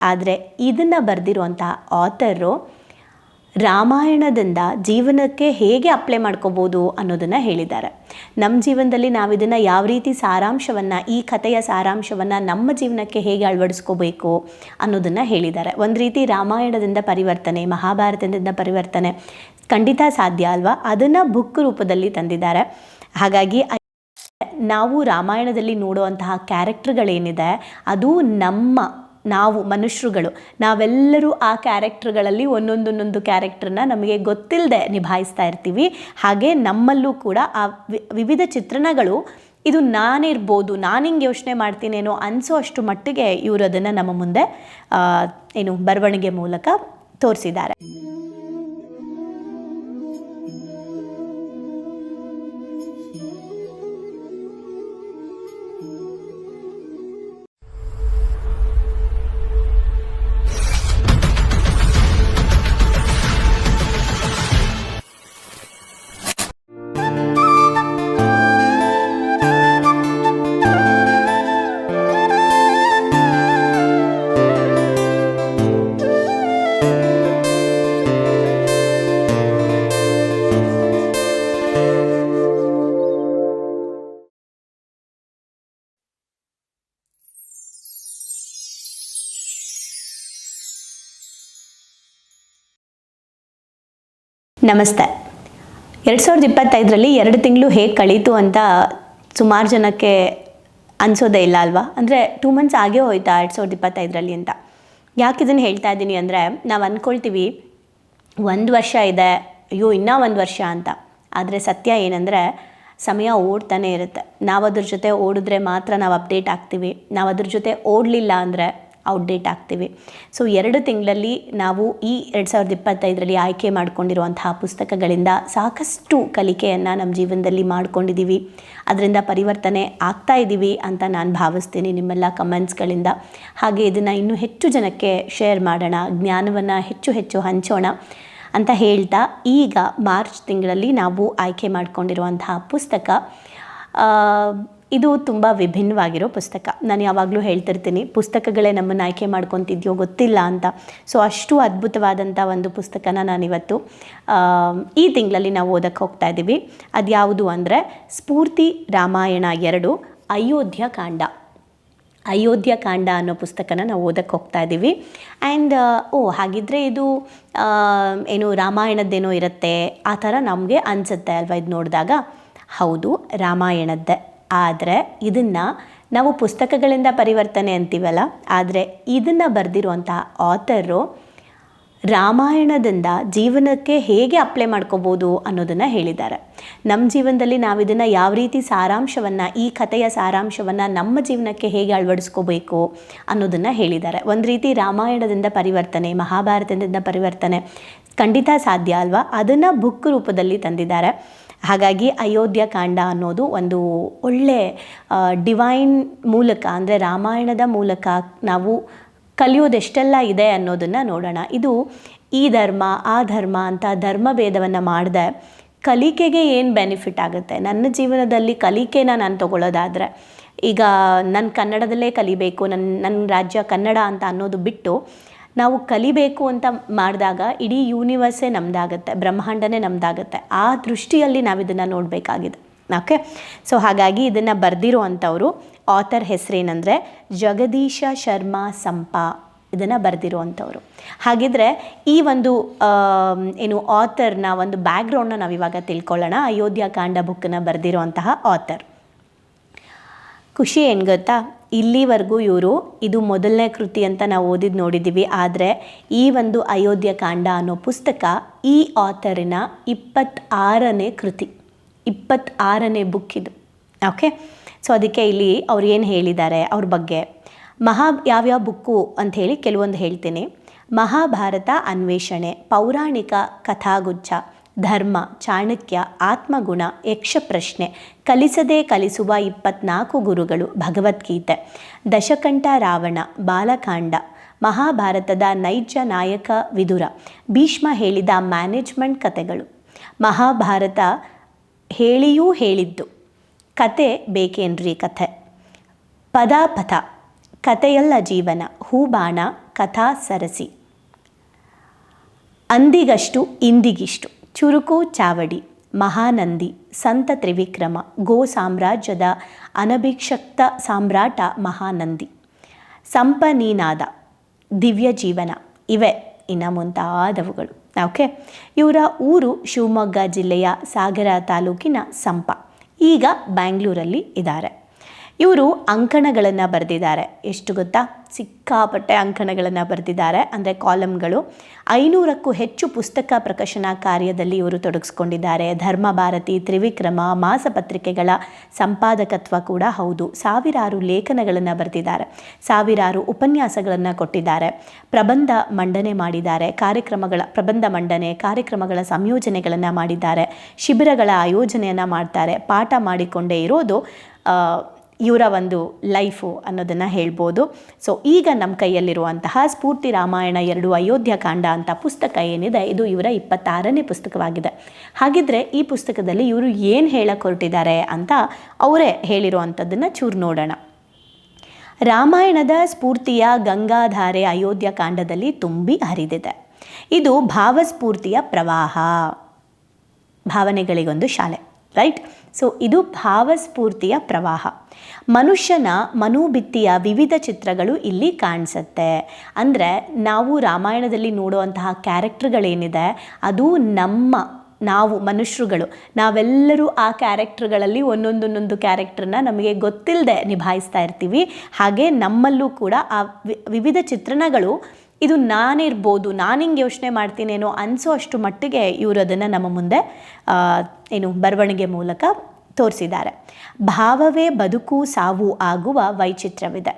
ಆದರೆ ಇದನ್ನು ಬರೆದಿರುವಂತಹ ಆಥರು ರಾಮಾಯಣದಿಂದ ಜೀವನಕ್ಕೆ ಹೇಗೆ ಅಪ್ಲೈ ಮಾಡ್ಕೋಬೋದು ಅನ್ನೋದನ್ನು ಹೇಳಿದ್ದಾರೆ. ನಮ್ಮ ಜೀವನದಲ್ಲಿ ನಾವು ಇದನ್ನು ಯಾವ ರೀತಿ ಸಾರಾಂಶವನ್ನು, ಈ ಕಥೆಯ ಸಾರಾಂಶವನ್ನು ನಮ್ಮ ಜೀವನಕ್ಕೆ ಹೇಗೆ ಅಳವಡಿಸ್ಕೋಬೇಕು ಅನ್ನೋದನ್ನು ಹೇಳಿದ್ದಾರೆ. ಒಂದು ರೀತಿ ರಾಮಾಯಣದಿಂದ ಪರಿವರ್ತನೆ, ಮಹಾಭಾರತದಿಂದ ಪರಿವರ್ತನೆ ಖಂಡಿತ ಸಾಧ್ಯ ಅಲ್ವಾ? ಅದನ್ನು ಬುಕ್ ರೂಪದಲ್ಲಿ ತಂದಿದ್ದಾರೆ. ಹಾಗಾಗಿ ನಾವು ರಾಮಾಯಣದಲ್ಲಿ ನೋಡುವಂತಹ ಕ್ಯಾರೆಕ್ಟರ್ಗಳೇನಿದೆ ಅದು ನಮ್ಮ ನಾವು ಮನುಷ್ಯರುಗಳು, ನಾವೆಲ್ಲರೂ ಆ ಕ್ಯಾರೆಕ್ಟರ್ಗಳಲ್ಲಿ ಒಂದೊಂದೊಂದೊಂದು ಕ್ಯಾರೆಕ್ಟರ್ನ ನಮಗೆ ಗೊತ್ತಿಲ್ಲದೆ ನಿಭಾಯಿಸ್ತಾ ಇರ್ತೀವಿ. ಹಾಗೆ ನಮ್ಮಲ್ಲೂ ಕೂಡ ಆ ವಿವಿಧ ಚಿತ್ರಣಗಳು ಇದು ನಾನಿರ್ಬೋದು ನಾನು ಹಿಂಗೆ ಯೋಚನೆ ಮಾಡ್ತೀನೇನೋ ಅನಿಸೋ ಅಷ್ಟು ಮಟ್ಟಿಗೆ ಇವರು ಅದನ್ನು ನಮ್ಮ ಮುಂದೆ ಏನು, ಬರವಣಿಗೆ ಮೂಲಕ ತೋರಿಸಿದ್ದಾರೆ. ನಮಸ್ತೆ. ಎರಡು ಸಾವಿರದ ಇಪ್ಪತ್ತೈದರಲ್ಲಿ ಎರಡು ತಿಂಗಳು ಹೇಗೆ ಕಳೀತು ಅಂತ ಸುಮಾರು ಜನಕ್ಕೆ ಅನಿಸೋದೇ ಇಲ್ಲ ಅಲ್ವಾ? ಅಂದರೆ ಟೂ ಮಂತ್ಸ್ ಆಗೇ ಹೋಯ್ತಾ ಎರಡು ಸಾವಿರದ ಇಪ್ಪತ್ತೈದರಲ್ಲಿ ಅಂತ. ಯಾಕೆ ಇದನ್ನು ಹೇಳ್ತಾ ಇದ್ದೀನಿ ಅಂದರೆ ನಾವು ಅಂದ್ಕೊಳ್ತೀವಿ ಒಂದು ವರ್ಷ ಇದೆ, ಅಯ್ಯೋ, ಇನ್ನೂ ಒಂದು ವರ್ಷ ಅಂತ. ಆದರೆ ಸತ್ಯ ಏನಂದರೆ ಸಮಯ ಓಡ್ತಾನೆ ಇರುತ್ತೆ. ನಾವು ಅದ್ರ ಜೊತೆ ಓಡಿದ್ರೆ ಮಾತ್ರ ನಾವು ಅಪ್ಡೇಟ್ ಆಗ್ತೀವಿ. ನಾವು ಅದ್ರ ಜೊತೆ ಓಡಲಿಲ್ಲ ಅಂದರೆ ಔಟ್ಡೇಟ್ ಆಗ್ತೀವಿ. ಸೊ ಎರಡು ತಿಂಗಳಲ್ಲಿ ನಾವು ಈ ಎರಡು ಸಾವಿರದ ಇಪ್ಪತ್ತೈದರಲ್ಲಿ ಆಯ್ಕೆ ಮಾಡಿಕೊಂಡಿರುವಂತಹ ಪುಸ್ತಕಗಳಿಂದ ಸಾಕಷ್ಟು ಕಲಿಕೆಯನ್ನು ನಮ್ಮ ಜೀವನದಲ್ಲಿ ಮಾಡ್ಕೊಂಡಿದ್ದೀವಿ ಅದರಿಂದ ಪರಿವರ್ತನೆ ಆಗ್ತಾ ಇದ್ದೀವಿ ಅಂತ ನಾನು ಭಾವಿಸ್ತೀನಿ ನಿಮ್ಮೆಲ್ಲ ಕಮೆಂಟ್ಸ್ಗಳಿಂದ. ಹಾಗೆ ಇದನ್ನು ಇನ್ನೂ ಹೆಚ್ಚು ಜನಕ್ಕೆ ಶೇರ್ ಮಾಡೋಣ, ಜ್ಞಾನವನ್ನು ಹೆಚ್ಚು ಹೆಚ್ಚು ಹಂಚೋಣ ಅಂತ ಹೇಳ್ತಾ ಈಗ ಮಾರ್ಚ್ ತಿಂಗಳಲ್ಲಿ ನಾವು ಆಯ್ಕೆ ಮಾಡಿಕೊಂಡಿರುವಂತಹ ಪುಸ್ತಕ ಇದು ತುಂಬ ವಿಭಿನ್ನವಾಗಿರೋ ಪುಸ್ತಕ. ನಾನು ಯಾವಾಗಲೂ ಹೇಳ್ತಿರ್ತೀನಿ, ಪುಸ್ತಕಗಳೇ ನಮ್ಮನ್ನು ಆಯ್ಕೆ ಮಾಡ್ಕೊತಿದ್ಯೋ ಗೊತ್ತಿಲ್ಲ ಅಂತ. ಸೊ ಅಷ್ಟು ಅದ್ಭುತವಾದಂಥ ಒಂದು ಪುಸ್ತಕನ ನಾನಿವತ್ತು ಈ ತಿಂಗಳಲ್ಲಿ ನಾವು ಓದಕ್ಕೆ ಹೋಗ್ತಾ ಇದ್ದೀವಿ ಅದು ಯಾವುದು ಅಂದರೆ, ಸ್ಫೂರ್ತಿ ರಾಮಾಯಣ ಎರಡು, ಅಯೋಧ್ಯ ಕಾಂಡ. ಅಯೋಧ್ಯ ಕಾಂಡ ಅನ್ನೋ ಪುಸ್ತಕನ ನಾವು ಓದಕ್ಕೆ ಹೋಗ್ತಾ ಇದ್ದೀವಿ ಆ್ಯಂಡ್ ಓ, ಹಾಗಿದ್ರೆ ಇದು ಏನು ರಾಮಾಯಣದ್ದೇನೋ ಇರುತ್ತೆ, ಆ ಥರ ನಮಗೆ ಅನಿಸುತ್ತೆ ಅಲ್ವಾ ಇದು ನೋಡಿದಾಗ? ಹೌದು, ರಾಮಾಯಣದ್ದೇ. ಆದರೆ ಇದನ್ನು ನಾವು ಪುಸ್ತಕಗಳಿಂದ ಪರಿವರ್ತನೆ ಅಂತೀವಲ್ಲ, ಆದರೆ ಇದನ್ನು ಬರೆದಿರುವಂಥ ಆಥರು ರಾಮಾಯಣದಿಂದ ಜೀವನಕ್ಕೆ ಹೇಗೆ ಅಪ್ಲೈ ಮಾಡ್ಕೋಬೋದು ಅನ್ನೋದನ್ನು ಹೇಳಿದ್ದಾರೆ. ನಮ್ಮ ಜೀವನದಲ್ಲಿ ನಾವು ಇದನ್ನು ಯಾವ ರೀತಿ ಸಾರಾಂಶವನ್ನು, ಈ ಕಥೆಯ ಸಾರಾಂಶವನ್ನು ನಮ್ಮ ಜೀವನಕ್ಕೆ ಹೇಗೆ ಅಳವಡಿಸ್ಕೋಬೇಕು ಅನ್ನೋದನ್ನು ಹೇಳಿದ್ದಾರೆ. ಒಂದು ರೀತಿ ರಾಮಾಯಣದಿಂದ ಪರಿವರ್ತನೆ, ಮಹಾಭಾರತದಿಂದ ಪರಿವರ್ತನೆ ಖಂಡಿತ ಸಾಧ್ಯ ಅಲ್ವಾ? ಅದನ್ನು ಬುಕ್ ರೂಪದಲ್ಲಿ ತಂದಿದ್ದಾರೆ. ಹಾಗಾಗಿ ಅಯೋಧ್ಯ ಕಾಂಡ ಅನ್ನೋದು ಒಂದು ಒಳ್ಳೆ ಡಿವೈನ್ ಮೂಲಕ, ಅಂದರೆ ರಾಮಾಯಣದ ಮೂಲಕ ನಾವು ಕಲಿಯೋದೆಷ್ಟೆಲ್ಲ ಇದೆ ಅನ್ನೋದನ್ನು ನೋಡೋಣ. ಇದು ಈ ಧರ್ಮ, ಆ ಧರ್ಮ ಅಂತ ಧರ್ಮ ಭೇದವನ್ನು ಮಾಡದೆ ಕಲಿಕೆಗೆ ಏನು ಬೆನಿಫಿಟ್ ಆಗುತ್ತೆ? ನನ್ನ ಜೀವನದಲ್ಲಿ ಕಲಿಕೆನ ನಾನು ತಗೊಳ್ಳೋದಾದರೆ ಈಗ ನನ್ನ ಕನ್ನಡದಲ್ಲೇ ಕಲಿಬೇಕು ನನ್ನ ನನ್ನ ರಾಜ್ಯ ಕನ್ನಡ ಅಂತ ಅನ್ನೋದು ಬಿಟ್ಟು ನಾವು ಕಲಿಬೇಕು ಅಂತ ಮಾಡಿದಾಗ ಇಡೀ ಯೂನಿವರ್ಸೇ ನಮ್ಮದಾಗತ್ತೆ ಬ್ರಹ್ಮಾಂಡನೇ ನಮ್ಮದಾಗತ್ತೆ ಆ ದೃಷ್ಟಿಯಲ್ಲಿ ನಾವು ಇದನ್ನು ನೋಡಬೇಕಾಗಿದೆ. ಓಕೆ ಸೊ ಹಾಗಾಗಿ ಇದನ್ನು ಬರೆದಿರೋ ಅಂಥವರು ಆಥರ್ ಹೆಸರೇನೆಂದರೆ ಜಗದೀಶ ಶರ್ಮಾ ಸಂಪಾ ಇದನ್ನು ಬರೆದಿರುವಂಥವ್ರು. ಹಾಗಿದ್ರೆ ಈ ಒಂದು ಏನು ಆಥರ್ನ ಒಂದು ಬ್ಯಾಕ್ಗ್ರೌಂಡ್ನ ನಾವು ಇವಾಗ ತಿಳ್ಕೊಳ್ಳೋಣ. ಅಯೋಧ್ಯ ಕಾಂಡ ಬುಕ್ಕನ್ನು ಬರೆದಿರುವಂತಹ ಆಥರ್ ಖುಷಿ ಏನು ಗೊತ್ತಾ? ಇಲ್ಲಿವರೆಗೂ ಇವರು ಇದು ಮೊದಲನೇ ಕೃತಿ ಅಂತ ನಾವು ಓದಿದ್ದು ನೋಡಿದ್ದೀವಿ ಆದರೆ ಈ ಒಂದು ಅಯೋಧ್ಯ ಕಾಂಡ ಅನ್ನೋ ಪುಸ್ತಕ ಈ ಆಥರಿನ ಇಪ್ಪತ್ತಾರನೇ ಕೃತಿ. ಇಪ್ಪತ್ತಾರನೇ ಬುಕ್ ಇದು. ಓಕೆ ಸೊ ಅದಕ್ಕೆ ಇಲ್ಲಿ ಅವ್ರು ಏನು ಹೇಳಿದ್ದಾರೆ? ಅವ್ರ ಬಗ್ಗೆ. ಮಹಾ, ಯಾವ್ಯಾವ ಬುಕ್ಕು ಅಂಥೇಳಿ ಕೆಲವೊಂದು ಹೇಳ್ತೀನಿ. ಮಹಾಭಾರತ ಅನ್ವೇಷಣೆ, ಪೌರಾಣಿಕ ಕಥಾಗುಚ್ಛ ಧರ್ಮ, ಚಾಣಕ್ಯ, ಆತ್ಮಗುಣ, ಯಕ್ಷಪ್ರಶ್ನೆ, ಕಲಿಸದೇ ಕಲಿಸುವ ಇಪ್ಪತ್ನಾಲ್ಕು ಗುರುಗಳು ಭಗವದ್ಗೀತೆ, ದಶಕಂಠ ರಾವಣ, ಬಾಲಕಾಂಡ, ಮಹಾಭಾರತದ ನೈಜ ನಾಯಕ ವಿದುರ, ಭೀಷ್ಮ ಹೇಳಿದ ಮ್ಯಾನೇಜ್ಮೆಂಟ್ ಕಥೆಗಳು, ಮಹಾಭಾರತ ಹೇಳಿಯೂ ಹೇಳಿದ್ದು, ಕತೆ ಬೇಕೇನ್ರಿ ಕಥೆ? ಪದಾಪಥ, ಕಥೆಯಲ್ಲ ಜೀವನ, ಹೂಬಾಣ, ಕಥಾ ಸರಸಿ. ಅಂದಿಗಷ್ಟು ಇಂದಿಗಿಷ್ಟು. ಚುರುಕು ಚಾವಡಿ, ಮಹಾನಂದಿ, ಸಂತ ತ್ರಿವಿಕ್ರಮ, ಗೋ ಸಾಮ್ರಾಜ್ಯದ ಅನಭಿಕ್ಷಕ್ತ ಸಾಮ್ರಾಟ ಮಹಾನಂದಿ. ಸಂಪನೀನಾದ ದಿವ್ಯ ಜೀವನ, ಇವೆ ಇನ್ನು ಮುಂತಾದವುಗಳು. ಓಕೆ? ಇವರ ಊರು ಶಿವಮೊಗ್ಗ ಜಿಲ್ಲೆಯ ಸಾಗರ ತಾಲೂಕಿನ ಸಂಪ. ಈಗ ಬ್ಯಾಂಗ್ಳೂರಲ್ಲಿ ಇದ್ದಾರೆ. ಇವರು ಅಂಕಣಗಳನ್ನು ಬರೆದಿದ್ದಾರೆ. ಎಷ್ಟು ಗೊತ್ತಾ? ಸಿಕ್ಕಾಪಟ್ಟೆ ಅಂಕಣಗಳನ್ನು ಬರೆದಿದ್ದಾರೆ. ಅಂದರೆ ಕಾಲಮ್ಗಳು. ಐನೂರಕ್ಕೂ ಹೆಚ್ಚು ಪುಸ್ತಕ ಪ್ರಕಾಶನ ಕಾರ್ಯದಲ್ಲಿ ಇವರು ತೊಡಗಿಸ್ಕೊಂಡಿದ್ದಾರೆ. ಧರ್ಮ ಭಾರತಿ, ತ್ರಿವಿಕ್ರಮ, ಮಾಸಪತ್ರಿಕೆಗಳ ಸಂಪಾದಕತ್ವ ಕೂಡ ಹೌದು. ಸಾವಿರಾರು ಲೇಖನಗಳನ್ನು ಬರೆದಿದ್ದಾರೆ. ಸಾವಿರಾರು ಉಪನ್ಯಾಸಗಳನ್ನು ಕೊಟ್ಟಿದ್ದಾರೆ. ಪ್ರಬಂಧ ಮಂಡನೆ ಮಾಡಿದ್ದಾರೆ. ಕಾರ್ಯಕ್ರಮಗಳ ಪ್ರಬಂಧ ಮಂಡನೆ, ಕಾರ್ಯಕ್ರಮಗಳ ಸಂಯೋಜನೆಗಳನ್ನು ಮಾಡಿದ್ದಾರೆ. ಶಿಬಿರಗಳ ಆಯೋಜನೆಯನ್ನು ಮಾಡ್ತಾರೆ. ಪಾಠ ಮಾಡಿಕೊಂಡೇ ಇರೋದು ಇವರ ಒಂದು ಲೈಫು ಅನ್ನೋದನ್ನು ಹೇಳ್ಬೋದು. ಸೊ ಈಗ ನಮ್ಮ ಕೈಯಲ್ಲಿರುವಂತಹ ಸ್ಫೂರ್ತಿ ರಾಮಾಯಣ ಎರಡು ಅಯೋಧ್ಯ ಕಾಂಡ ಅಂತ ಪುಸ್ತಕ ಏನಿದೆ, ಇದು ಇವರ ಇಪ್ಪತ್ತಾರನೇ ಪುಸ್ತಕವಾಗಿದೆ. ಹಾಗಿದ್ರೆ ಈ ಪುಸ್ತಕದಲ್ಲಿ ಇವರು ಏನು ಹೇಳಕ್ಕೆ ಹೊರಟಿದ್ದಾರೆ ಅಂತ ಅವರೇ ಹೇಳಿರುವಂಥದ್ದನ್ನು ಚೂರು ನೋಡೋಣ. ರಾಮಾಯಣದ ಸ್ಫೂರ್ತಿಯ ಗಂಗಾಧಾರೆ ಅಯೋಧ್ಯ ಕಾಂಡದಲ್ಲಿ ತುಂಬಿ ಹರಿದಿದೆ. ಇದು ಭಾವಸ್ಫೂರ್ತಿಯ ಪ್ರವಾಹ. ಭಾವನೆಗಳಿಗೊಂದು ಶಾಲೆ, ರೈಟ್? ಸೊ ಇದು ಭಾವಸ್ಫೂರ್ತಿಯ ಪ್ರವಾಹ. ಮನುಷ್ಯನ ಮನೋಭಿತ್ತಿಯ ವಿವಿಧ ಚಿತ್ರಗಳು ಇಲ್ಲಿ ಕಾಣಿಸುತ್ತೆ. ಅಂದರೆ ನಾವು ರಾಮಾಯಣದಲ್ಲಿ ನೋಡುವಂತಹ ಕ್ಯಾರೆಕ್ಟರ್ಗಳೇನಿದೆ ಅದು ನಮ್ಮ ನಾವು ಮನುಷ್ಯರುಗಳು, ನಾವೆಲ್ಲರೂ ಆ ಕ್ಯಾರೆಕ್ಟರ್ಗಳಲ್ಲಿ ಒಂದೊಂದೊಂದೊಂದು ಕ್ಯಾರೆಕ್ಟರ್ನ ನಮಗೆ ಗೊತ್ತಿಲ್ಲದೆ ನಿಭಾಯಿಸ್ತಾ ಇರ್ತೀವಿ. ಹಾಗೆ ನಮ್ಮಲ್ಲೂ ಕೂಡ ಆ ವಿವಿಧ ಚಿತ್ರಣಗಳು ಇದು ನಾನಿರ್ಬೋದು ನಾನು ಹಿಂಗೆ ಯೋಚನೆ ಮಾಡ್ತೀನೇನೋ ಅನಿಸೋ ಅಷ್ಟು ಮಟ್ಟಿಗೆ ಇವರು ಅದನ್ನು ನಮ್ಮ ಮುಂದೆ ಏನು ಬರವಣಿಗೆ ಮೂಲಕ ತೋರಿಸಿದ್ದಾರೆ. ಭಾವವೇ ಬದುಕು ಸಾವು ಆಗುವ ವೈಚಿತ್ರ್ಯವಿದೆ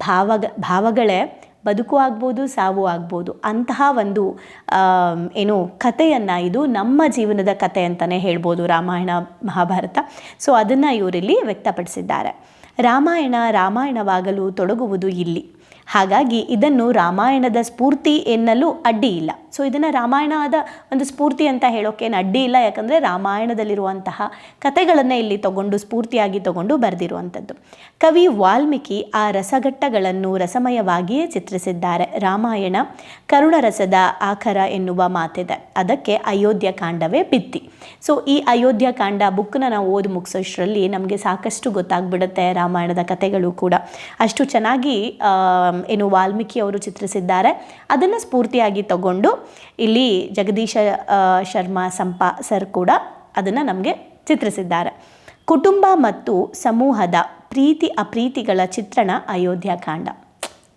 ಭಾವಗ, ಭಾವಗಳೇ ಬದುಕು ಆಗ್ಬೋದು, ಸಾವು ಆಗ್ಬೋದು. ಅಂತಹ ಒಂದು ಏನು ಕಥೆಯನ್ನು ಇದು ನಮ್ಮ ಜೀವನದ ಕಥೆ ಅಂತಲೇ ಹೇಳ್ಬೋದು ರಾಮಾಯಣ, ಮಹಾಭಾರತ. ಸೊ, ಅದನ್ನು ಇವರಿಲ್ಲಿ ವ್ಯಕ್ತಪಡಿಸಿದ್ದಾರೆ. ರಾಮಾಯಣ ರಾಮಾಯಣವಾಗಲು ತೊಡಗುವುದು ಇಲ್ಲಿ. ಹಾಗಾಗಿ ಇದನ್ನು ರಾಮಾಯಣದ ಸ್ಫೂರ್ತಿ ಎನ್ನಲು ಅಡ್ಡಿ ಇಲ್ಲ. ಸೊ ಇದನ್ನು ರಾಮಾಯಣದ ಒಂದು ಸ್ಫೂರ್ತಿ ಅಂತ ಹೇಳೋಕ್ಕೇನು ಅಡ್ಡಿ ಇಲ್ಲ. ಯಾಕಂದರೆ ರಾಮಾಯಣದಲ್ಲಿರುವಂತಹ ಕಥೆಗಳನ್ನೇ ಇಲ್ಲಿ ತಗೊಂಡು, ಸ್ಫೂರ್ತಿಯಾಗಿ ತಗೊಂಡು ಬರೆದಿರುವಂಥದ್ದು. ಕವಿ ವಾಲ್ಮೀಕಿ ಆ ರಸಘಟ್ಟಗಳನ್ನು ರಸಮಯವಾಗಿಯೇ ಚಿತ್ರಿಸಿದ್ದಾರೆ. ರಾಮಾಯಣ ಕರುಣರಸದ ಆಖರ ಎನ್ನುವ ಮಾತಿದೆ. ಅದಕ್ಕೆ ಅಯೋಧ್ಯ ಕಾಂಡವೇ ಭಿತ್ತಿ. ಸೊ ಈ ಅಯೋಧ್ಯ ಕಾಂಡ ಬುಕ್ನ ನಾವು ಓದಿ ಮುಗಿಸೋಷ್ಟರಲ್ಲಿ ನಮಗೆ ಸಾಕಷ್ಟು ಗೊತ್ತಾಗ್ಬಿಡುತ್ತೆ ರಾಮಾಯಣದ ಕಥೆಗಳು ಕೂಡ. ಅಷ್ಟು ಚೆನ್ನಾಗಿ ಏನು ವಾಲ್ಮೀಕಿ ಅವರು ಚಿತ್ರಿಸಿದ್ದಾರೆ. ಅದನ್ನು ಸ್ಫೂರ್ತಿಯಾಗಿ ತಗೊಂಡು ಇಲ್ಲಿ ಜಗದೀಶ ಶರ್ಮಾ, ಸಂಪಾ ಸರ್ ಕೂಡ ಅದನ್ನು ನಮಗೆ ಚಿತ್ರಿಸಿದ್ದಾರೆ. ಕುಟುಂಬ ಮತ್ತು ಸಮೂಹದ ಪ್ರೀತಿ ಅಪ್ರೀತಿಗಳ ಚಿತ್ರಣ ಅಯೋಧ್ಯ ಕಾಂಡ.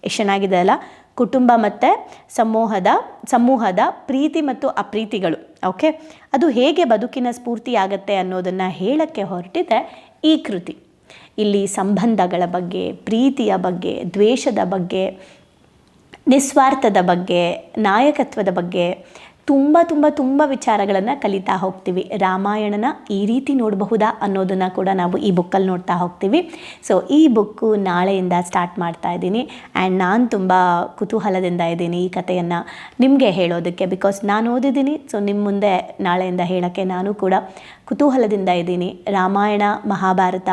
ಎಷ್ಟು ಚೆನ್ನಾಗಿದೆ ಅಲ್ಲ? ಕುಟುಂಬ ಮತ್ತು ಸಮೂಹದ ಸಮೂಹದ ಪ್ರೀತಿ ಮತ್ತು ಅಪ್ರೀತಿಗಳು. ಓಕೆ ಅದು ಹೇಗೆ ಬದುಕಿನ ಸ್ಫೂರ್ತಿಯಾಗತ್ತೆ ಅನ್ನೋದನ್ನು ಹೇಳಕ್ಕೆ ಹೊರಟಿದೆ ಈ ಕೃತಿ. ಇಲ್ಲಿ ಸಂಬಂಧಗಳ ಬಗ್ಗೆ, ಪ್ರೀತಿಯ ಬಗ್ಗೆ, ದ್ವೇಷದ ಬಗ್ಗೆ, ನಿಸ್ವಾರ್ಥದ ಬಗ್ಗೆ, ನಾಯಕತ್ವದ ಬಗ್ಗೆ ತುಂಬ ತುಂಬ ತುಂಬ ವಿಚಾರಗಳನ್ನು ಕಲಿತಾ ಹೋಗ್ತೀವಿ. ರಾಮಾಯಣನ ಈ ರೀತಿ ನೋಡಬಹುದಾ ಅನ್ನೋದನ್ನು ಕೂಡ ನಾವು ಈ ಬುಕ್ಕಲ್ಲಿ ನೋಡ್ತಾ ಹೋಗ್ತೀವಿ. ಸೊ ಈ ಬುಕ್ಕು ನಾಳೆಯಿಂದ ಸ್ಟಾರ್ಟ್ ಮಾಡ್ತಾ ಇದ್ದೀನಿ. ಆ್ಯಂಡ್ ನಾನು ತುಂಬ ಕುತೂಹಲದಿಂದ ಇದ್ದೀನಿ ಈ ಕಥೆಯನ್ನು ನಿಮಗೆ ಹೇಳೋದಕ್ಕೆ ಬಿಕಾಸ್ ನಾನು ಓದಿದ್ದೀನಿ. ಸೊ ನಿಮ್ಮ ಮುಂದೆ ನಾಳೆಯಿಂದ ಹೇಳೋಕ್ಕೆ ನಾನು ಕೂಡ ಕುತೂಹಲದಿಂದ ಇದ್ದೀನಿ. ರಾಮಾಯಣ, ಮಹಾಭಾರತ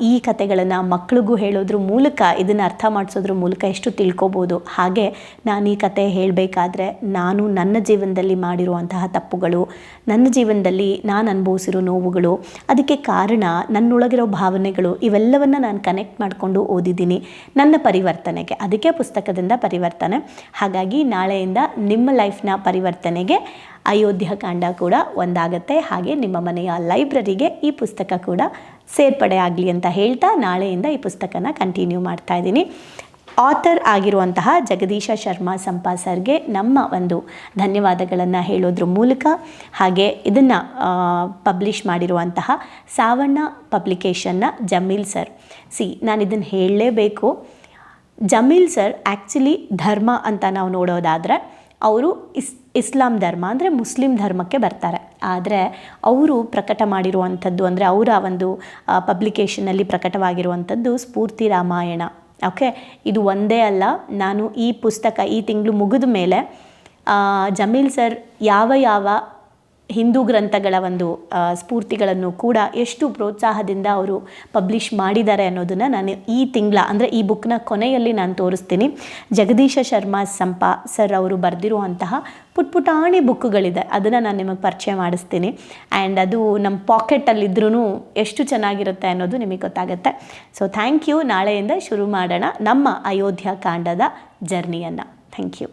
ಈ ಕತೆಗಳನ್ನು ಮಕ್ಳಿಗೂ ಹೇಳೋದ್ರ ಮೂಲಕ, ಇದನ್ನು ಅರ್ಥ ಮಾಡಿಸೋದ್ರ ಮೂಲಕ ಎಷ್ಟು ತಿಳ್ಕೊಬೋದು? ಹಾಗೆ ನಾನು ಈ ಕತೆ ಹೇಳಬೇಕಾದ್ರೆ, ನಾನು ನನ್ನ ಜೀವನದಲ್ಲಿ ಮಾಡಿರುವಂತಹ ತಪ್ಪುಗಳು, ನನ್ನ ಜೀವನದಲ್ಲಿ ನಾನು ಅನುಭವಿಸಿರೋ ನೋವುಗಳು, ಅದಕ್ಕೆ ಕಾರಣ ನನ್ನೊಳಗಿರೋ ಭಾವನೆಗಳು, ಇವೆಲ್ಲವನ್ನು ನಾನು ಕನೆಕ್ಟ್ ಮಾಡಿಕೊಂಡು ಓದಿದ್ದೀನಿ ನನ್ನ ಪರಿವರ್ತನೆಗೆ. ಅದಕ್ಕೆ ಪುಸ್ತಕದಿಂದ ಪರಿವರ್ತನೆ. ಹಾಗಾಗಿ ನಾಳೆಯಿಂದ ನಿಮ್ಮ ಲೈಫ್ನ ಪರಿವರ್ತನೆಗೆ ಅಯೋಧ್ಯ ಕಾಂಡ ಕೂಡ ಒಂದಾಗತ್ತೆ. ಹಾಗೆ ನಿಮ್ಮ ಮನೆಯ ಲೈಬ್ರರಿಗೆ ಈ ಪುಸ್ತಕ ಕೂಡ ಸೇರ್ಪಡೆ ಆಗಲಿ ಅಂತ ಹೇಳ್ತಾ ನಾಳೆಯಿಂದ ಈ ಪುಸ್ತಕನ ಕಂಟಿನ್ಯೂ ಮಾಡ್ತಾ ಇದ್ದೀನಿ. ಆಥರ್ ಆಗಿರುವಂತಹ ಜಗದೀಶ ಶರ್ಮಾ ಸಂಪಾ ಸರ್ಗೆ ನಮ್ಮ ಒಂದು ಧನ್ಯವಾದಗಳನ್ನು ಹೇಳೋದ್ರ ಮೂಲಕ ಹಾಗೆ ಇದನ್ನು ಪಬ್ಲಿಷ್ ಮಾಡಿರುವಂತಹ ಸಾವಣ್ಣ ಪಬ್ಲಿಕೇಶನ್ನ ಜಮೀಲ್ ಸರ್. ಸಿ ನಾನು ಇದನ್ನು ಹೇಳಲೇಬೇಕು. ಜಮೀಲ್ ಸರ್ ಆ್ಯಕ್ಚುಲಿ ಧರ್ಮ ಅಂತ ನಾವು ನೋಡೋದಾದರೆ, ಅವರು ಇಸ್, ಇಸ್ಲಾಂ ಧರ್ಮ ಅಂದರೆ ಮುಸ್ಲಿಂ ಧರ್ಮಕ್ಕೆ ಬರ್ತಾರೆ. ಆದರೆ ಅವರು ಪ್ರಕಟ ಮಾಡಿರುವಂಥದ್ದು ಅಂದರೆ ಅವರ ಒಂದು ಪಬ್ಲಿಕೇಶನಲ್ಲಿ ಪ್ರಕಟವಾಗಿರುವಂಥದ್ದು ಸ್ಫೂರ್ತಿ ರಾಮಾಯಣ. ಓಕೆ ಇದು ಒಂದೇ ಅಲ್ಲ, ನಾನು ಈ ಪುಸ್ತಕ ಈ ತಿಂಗಳು ಮುಗಿದ ಮೇಲೆ ಜಮೀಲ್ ಸರ್ ಯಾವ ಯಾವ ಹಿಂದೂ ಗ್ರಂಥಗಳ ಒಂದು ಸ್ಫೂರ್ತಿಗಳನ್ನು ಕೂಡ ಎಷ್ಟು ಪ್ರೋತ್ಸಾಹದಿಂದ ಅವರು ಪಬ್ಲಿಷ್ ಮಾಡಿದ್ದಾರೆ ಅನ್ನೋದನ್ನು ನಾನು ಈ ತಿಂಗಳ, ಅಂದರೆ ಈ ಬುಕ್ನ ಕೊನೆಯಲ್ಲಿ ನಾನು ತೋರಿಸ್ತೀನಿ. ಜಗದೀಶ ಶರ್ಮಾ ಸಂಪ ಸರ್ ಅವರು ಬರೆದಿರುವಂತಹ ಪುಟ್ ಪುಟಾಣಿ ಬುಕ್ಗಳಿದೆ ಅದನ್ನು ನಾನು ನಿಮಗೆ ಪರಿಚಯ ಮಾಡಿಸ್ತೀನಿ. ಆ್ಯಂಡ್ ಅದು ನಮ್ಮ ಪಾಕೆಟಲ್ಲಿದ್ರೂ ಎಷ್ಟು ಚೆನ್ನಾಗಿರುತ್ತೆ ಅನ್ನೋದು ನಿಮಗೆ ಗೊತ್ತಾಗುತ್ತೆ. ಸೊ ಥ್ಯಾಂಕ್ ಯು ನಾಳೆಯಿಂದ ಶುರು ಮಾಡೋಣ ನಮ್ಮ ಅಯೋಧ್ಯ ಕಾಂಡದ ಜರ್ನಿಯನ್ನು ಥ್ಯಾಂಕ್ ಯು